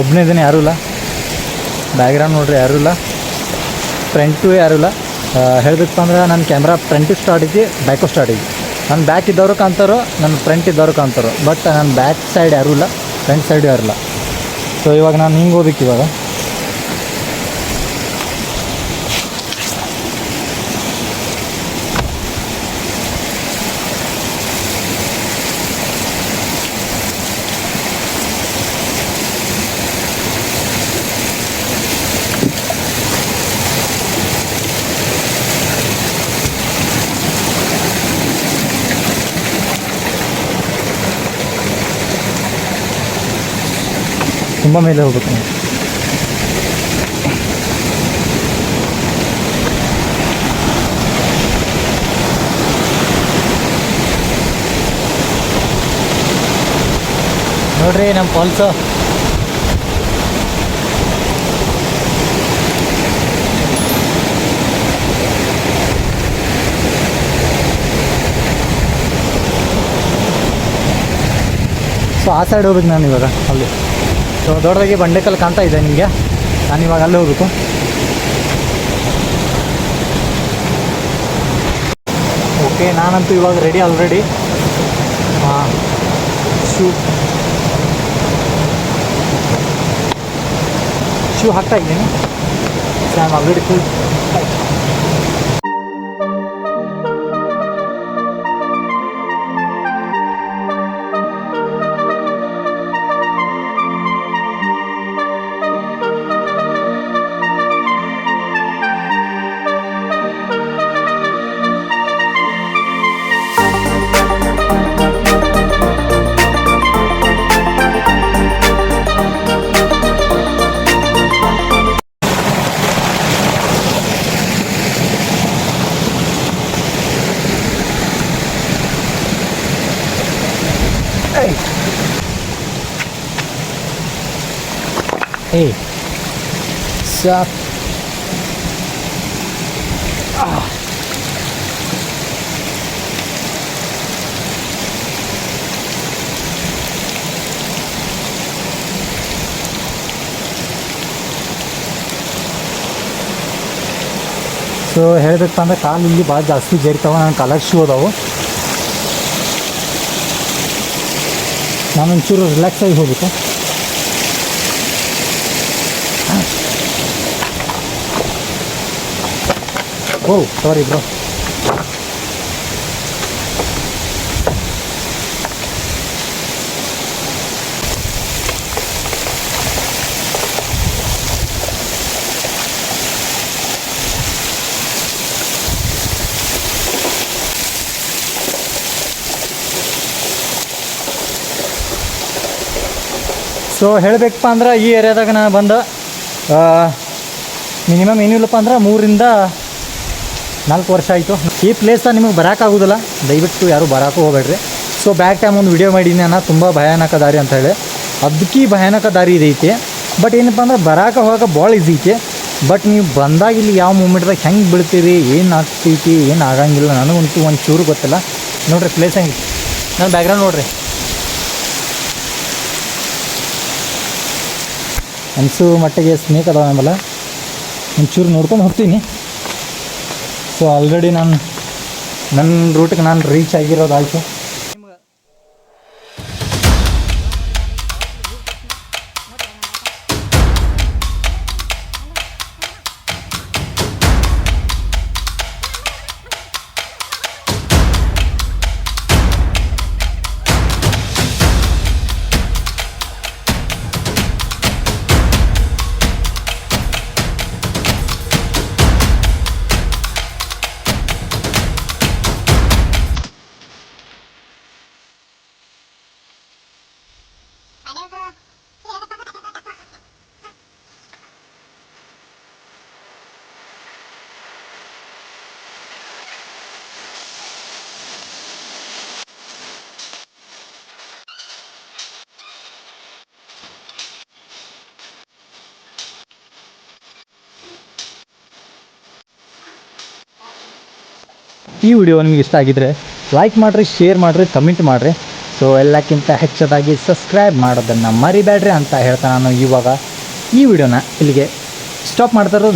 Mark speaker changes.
Speaker 1: ಒಬ್ಬನೇ ಇದ್ದೀನಿ ಯಾರೂ ಇಲ್ಲ. ಬ್ಯಾಕ್ಗ್ರೌಂಡ್ ನೋಡ್ರಿ, ಯಾರೂ ಇಲ್ಲ. ಫ್ರಂಟು ಯಾರೂ ಇಲ್ಲ. ಹೇಳಬೇಕಪ್ಪ ಅಂದ್ರೆ ನನ್ನ ಕ್ಯಾಮ್ರಾ ಫ್ರಂಟು ಸ್ಟಾರ್ಟ್ ಐತಿ ಬ್ಯಾಕು ಸ್ಟಾರ್ಟ್ ಐತಿ ನನ್ನ ಬ್ಯಾಕ್ ಇದ್ದವರು ಕಾಣ್ತಾರೋ ನನ್ನ ಫ್ರಂಟ್ ಇದ್ದವರು ಕಾಣ್ತಾರೋ. ಬಟ್ ನನ್ನ ಬ್ಯಾಕ್ ಸೈಡ್ ಯಾರೂ ಇಲ್ಲ ಫ್ರಂಟ್ ಸೈಡ್ ಯಾರೂ ಇಲ್ಲ. ಸೊ ಇವಾಗ ನಾನು ಹಿಂಗೆ ಹೋಗ್ಬೇಕು ಇವಾಗ. ತುಂಬ ಮೇಲೆ ಹೋಗ್ಬೇಕು ನಾನು ನೋಡ್ರಿ ನಮ್ಮ ಫಾಲ್ಸು ಸೊ ಆ ಸೈಡ್ ಹೋಗ್ಬೇಕು ನಾನು ಇವಾಗ ಅಲ್ಲಿ. ಸೊ ದೊಡ್ಡದಾಗಿ ಬಂಡೆಕಲ್ಲು ಕಾಣ್ತಾ ಇದೆ ನಿಮಗೆ. ನಾನು ಇವಾಗ ಅಲ್ಲೇ ಹೋಗ್ಬೇಕು. ಓಕೆ ನಾನಂತೂ ಇವಾಗ ರೆಡಿ ಆಲ್ರೆಡಿ ಶೂ ಶೂ ಹಾಕ್ತಾ ಇದ್ದೀನಿ. So already full Hey. Sup? Ah. So ಹೇಳ್ಬೇಕಪ್ಪ ಅಂದ್ರೆ ಕಾಲು ಇಲ್ಲಿ ಭಾಳ ಜಾಸ್ತಿ ಜರಿತಾವ ನನ್ನ ಕಲರ್ ಶೂ ಅದಾವು ನಾನು ಒಂಚೂರು ರಿಲ್ಯಾಕ್ಸ್ ಆಗಿ ಹೋಗ್ಬೇಕು ಓ ಸಾರಿ ಬ್ರೋ ಸೊ ಹೇಳಬೇಕಪ್ಪ ಅಂದ್ರೆ ಈ ಏರಿಯಾದಾಗ ನಾನು ಬಂದು ಮಿನಿಮಮ್ ಏನಿಲ್ಲಪ್ಪ ಅಂದ್ರೆ ಮೂರಿಂದ ನಾಲ್ಕು ವರ್ಷ ಆಯಿತು. ಈ ಪ್ಲೇಸ್ನ ನಿಮಗೆ ಬರೋಕ್ಕಾಗೋದಿಲ್ಲ ದಯವಿಟ್ಟು ಯಾರು ಬರೋಕ್ಕೂ ಹೋಗ್ಬೇಡ್ರಿ. ಸೊ ಬ್ಯಾಕ್ ಟೈಮ್ ಒಂದು ವಿಡಿಯೋ ಮಾಡಿದ್ದೀನಿ ಅನ್ನ ತುಂಬ ಭಯಾನಕ ದಾರಿ ಅಂತ ಹೇಳಿ. ಅದಕ್ಕೆ ಭಯಾನಕ ದಾರಿ ಇದೈತಿ. ಬಟ್ ಏನಪ್ಪ ಅಂದ್ರೆ ಬರಾಕ ಹೋಗೋಕೆ ಭಾಳ ಈಸಿ ಐತಿ. ಬಟ್ ನೀವು ಬಂದಾಗ ಇಲ್ಲಿ ಯಾವ ಮೂಮೆಂಟ್ದಾಗ ಹೆಂಗೆ ಬೀಳ್ತೀರಿ? ಏನು ಆಗ್ತೈತಿ? ಏನು ಆಗಂಗಿಲ್ಲ? ನನಗಂತೂ ಒಂದು ಚೂರು ಗೊತ್ತಿಲ್ಲ. ನೋಡ್ರಿ ಪ್ಲೇಸ್ ಹೆಂಗೆ. ನನ್ನ ಬ್ಯಾಕ್ಗ್ರೌಂಡ್ ನೋಡ್ರಿ. ಅನ್ಸು ಮಟ್ಟಿಗೆ ಸ್ನೇಕ್ ಅದಾವ ನಮ್ಮಲ್ಲ ಒಂಚೂರು ನೋಡ್ಕೊಂಡು ಹೋಗ್ತೀನಿ. ಸೊ ಆಲ್ರೆಡಿ ನಾನು ನನ್ನ ರೂಟಿಗೆ ನಾನು ರೀಚ್ ಆಗಿರೋದಾಯ್ತು. ಈ ವಿಡಿಯೋ ನಿಮ್ಗೆ ಇಷ್ಟ ಆಗಿದ್ರೆ ಲೈಕ್ ಮಾಡಿರಿ ಶೇರ್ ಮಾಡಿರಿ ಕಮೆಂಟ್ ಮಾಡಿರಿ. ಸೊ ಎಲ್ಲಕ್ಕಿಂತ ಹೆಚ್ಚದಾಗಿ ಸಬ್ಸ್ಕ್ರೈಬ್ ಮಾಡೋದನ್ನು ಮರಿಬೇಡ್ರಿ ಅಂತ ಹೇಳ್ತಾ ನಾನು ಇವಾಗ ಈ ವಿಡಿಯೋನ ಇಲ್ಲಿಗೆ ಸ್ಟಾಪ್ ಮಾಡ್ತಾ ಇರೋದು.